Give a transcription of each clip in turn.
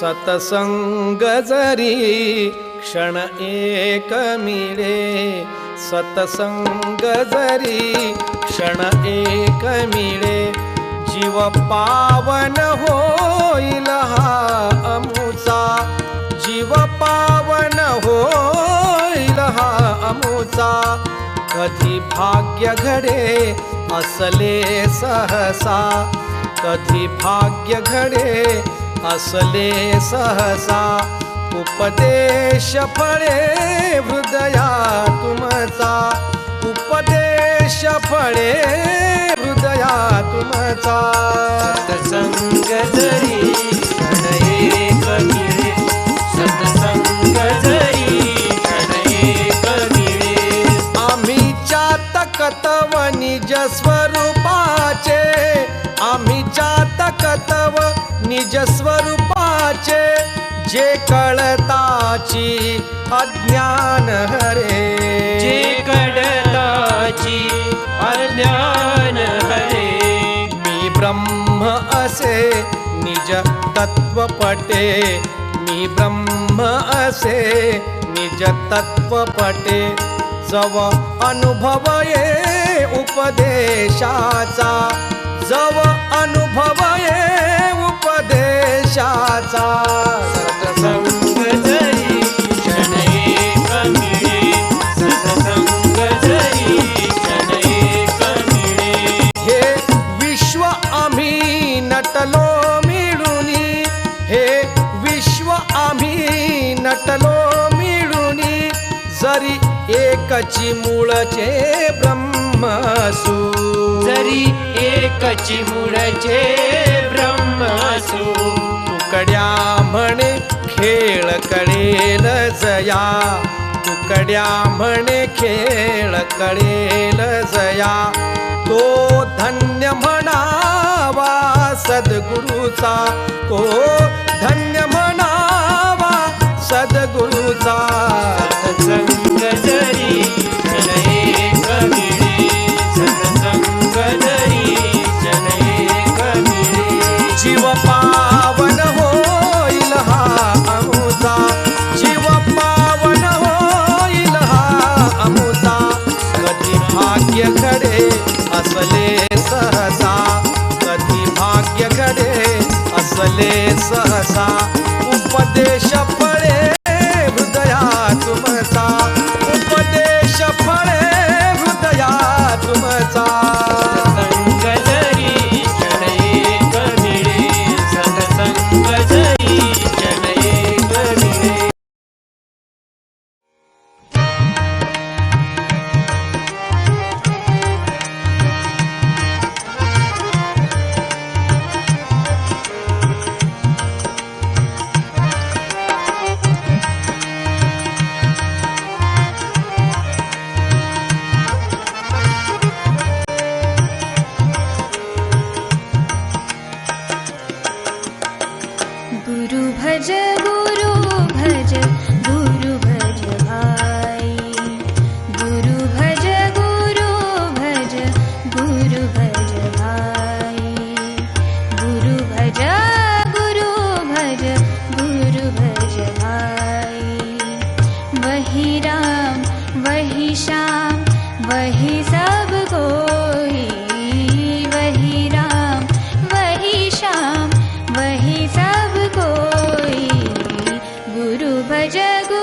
सतसंग जरी क्षण एक मिळे सतसंग जरी क्षण एक मिळे जीव पावन होईल हा अमुचा जीव पावन होईल हा अमुचा कधी भाग्य घडे असले सहसा कधी भाग्य घडे असले सहसा उपदेश फळे हृदया तुमचा. उपदेश फळे हृदया तुमचा. सत्संग जरी निज स्वरूपाचे जे कळताची अज्ञान हरे. जे कडताची अज्ञान हरे. मी ब्रह्म असे निज तत्व पटे मी ब्रह्म असे निज तत्व पटे जव अनुभव ये उपदेशाचा. जव अनुभव ये उपदेशाचा सत्संग जरी क्षण एक मिळे सत्संग जरी हे विश्व आम्ही नटलो मिळुनी हे विश्व आम्ही नटलो मिळुनी जरी एकची मूळचे ब्रह्मसू जरी एकची मुळचे ब्रह्मसु तुकड्या म्हणे खेळ कळेल जया. तुकड्या म्हणे खेळ कळेल जया. तो धन्य म्हणावा सद्गुरूचा. तो धन्य म्हणावा सद्गुरूचा. सहसा भज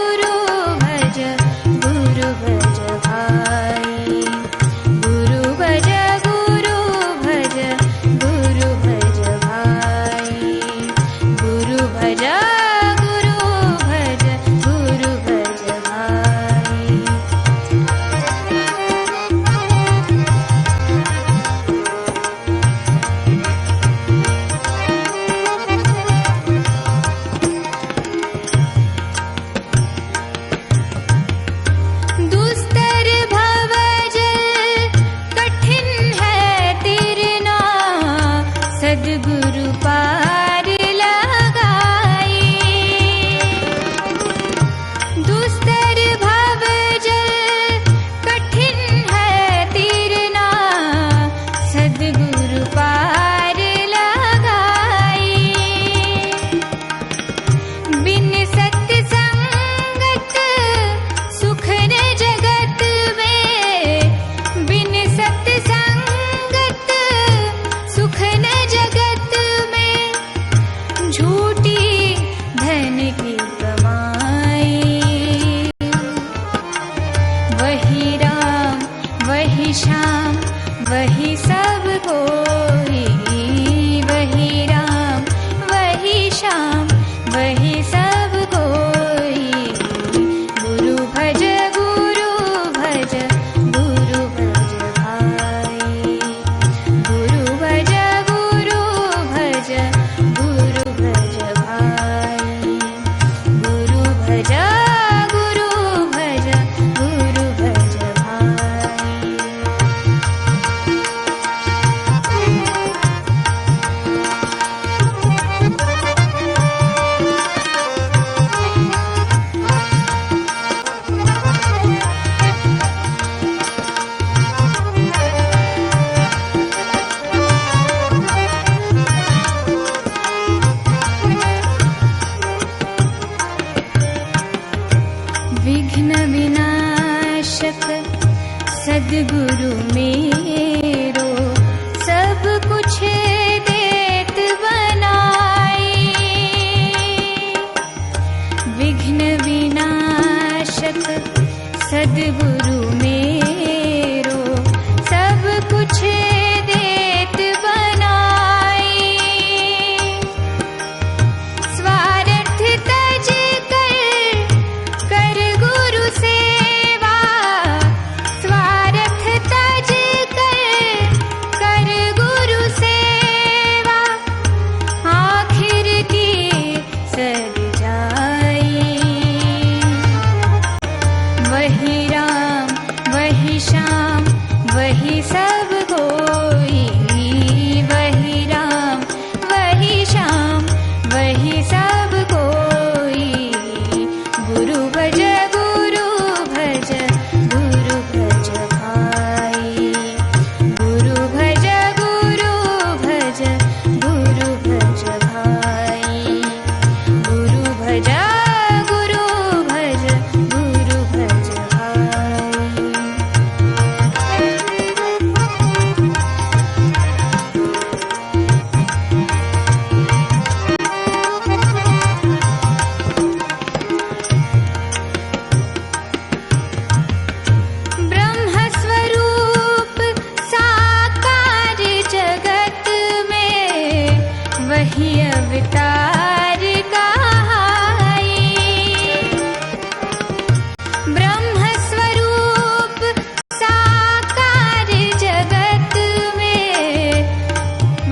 सद्गुरु मे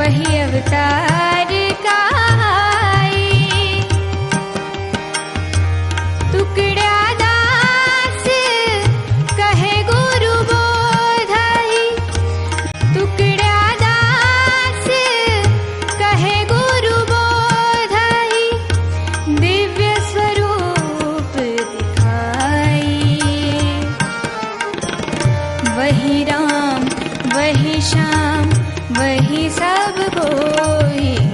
अवत कुकड्या दास कहे गुरु दास कहे गुरु बोधा दिव्य स्वरूप दिख वहिरम वहि श्या वही सब कोई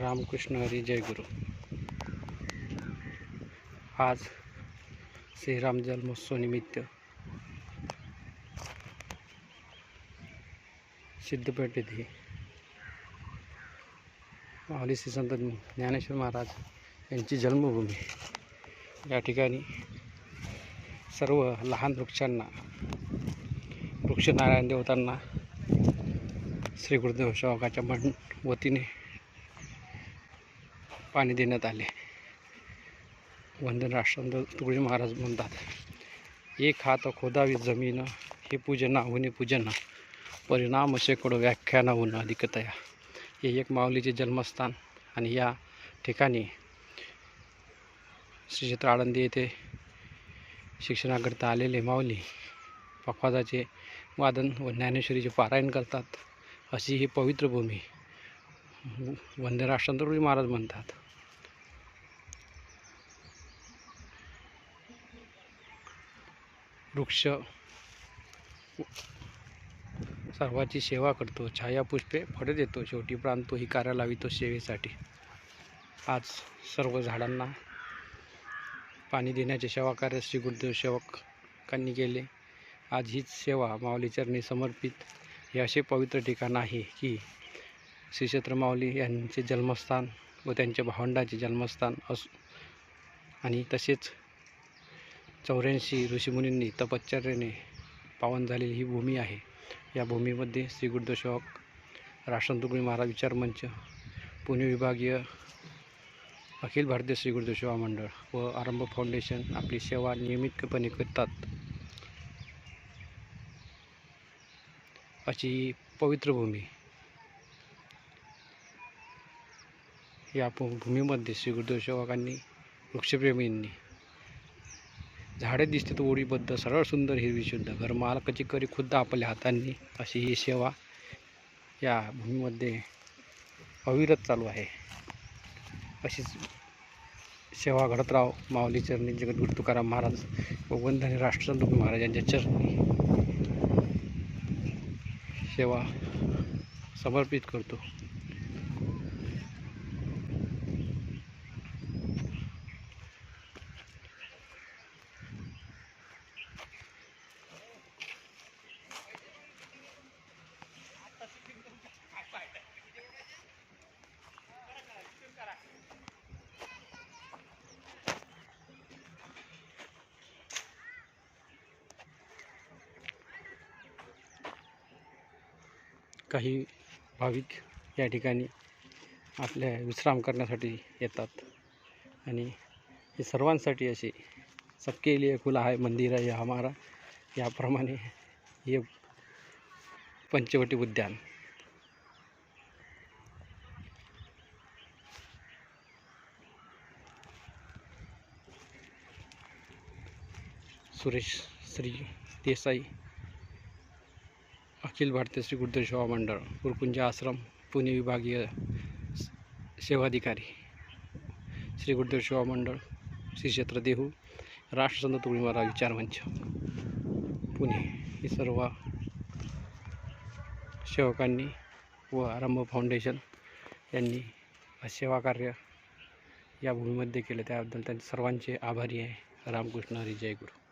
रामकृष्ण हरी जय गुरु. आज श्रीराम जन्मोत्सवनिमित्त सिद्धपेठ येथे माऊली श्री संत ज्ञानेश्वर महाराज यांची जन्मभूमी. या ठिकाणी सर्व लहान वृक्षांना वृक्षनारायण देवतांना श्री गुरुदेव सेवकाच्या मन वतीने पाणी देण्यात आले. वंदन राष्ट्रांत तुकडोजी महाराज म्हणतात एक हात खोदावी जमीन हे पूजना होणे पूजन परिणाम शेकडो व्याख्यानाहून अधिकतया हे एक माऊलीचे जन्मस्थान आणि या ठिकाणी श्री क्षेत्र आळंदी येथे शिक्षणाकरता आलेले माऊली पखवाजाचे वादन व ज्ञानेश्वरीचे पारायण करतात. अशी ही पवित्र भूमी वंदे राष्ट्रांतरुजी महाराज म्हणतात. वृक्ष. सर्वाची सेवा करतो. छायापुष्पे फळे देतो. शेवटी प्राण तोही कार्य लावितो सेवेसाठी. आज सर्व झाडांना पाणी देण्याचे सेवा कार्य श्री गुरुदेव सेवकांनी केले. आज हीच सेवा माऊलीचरणी समर्पित. हे असे पवित्र ठिकाण आहे की श्री क्षेत्र माऊली यांचे जन्मस्थान व त्यांच्या भावंडाचे जन्मस्थान अस आणि तसेच चौऱ्याऐंशी ऋषीमुनींनी तपश्चर्याने पावन झालेली ही भूमी आहे. या भूमीमध्ये श्री गुरुदशोक सेवक राष्ट्रंतुगुणी महाराज विचार मंच पुणे विभागीय अखिल भारतीय श्री गुरुदेव सेवा मंडळ व आरंभ फाउंडेशन आपली सेवा नियमितपणे करतात. अशी पवित्र भूमी. या भूमीमध्ये श्री गुरुदेव सेवकांनी वृक्षप्रेमींनी झाडे दिसते तर ओळीबद्ध सरळ सुंदर हिरवी शुद्ध. घर मालकाची करी खुद्द आपल्या हातांनी. अशी ही सेवा या भूमीमध्ये अविरत चालू आहे. अशीच सेवा घडत राहो माऊली चरणी जगद्गुरु तुकाराम महाराज व वंधनी राष्ट्रसंत महाराज यांच्या चरणी सेवा समर्पित करतो. काही भाविक या ठिकाणी आपल्या विश्राम करण्यासाठी येतात. आणि हे सर्वांसाठी असे सबके लिए खुला आहे मंदिर आहे हमारा याप्रमाणे हे पंचवटी उद्यान. सुरेश श्री देसाई अखिल भारतीय श्री गुरुदेव सेवा मंडळ गुरुकुंज आश्रम पुणे विभागीय स- सेवाधिकारी श्री गुरुदेव सेवा मंडळ श्री क्षेत्र देहू राष्ट्रसंत तुळी महाराज विचार मंच पुणे. ही सर्व सेवकांनी व आरंभ फाउंडेशन यांनी सेवा कार्य या भूमीमध्ये केले. त्याबद्दल त्यांचे सर्वांचे आभारी आहे. रामकृष्ण हरी जय गुरु.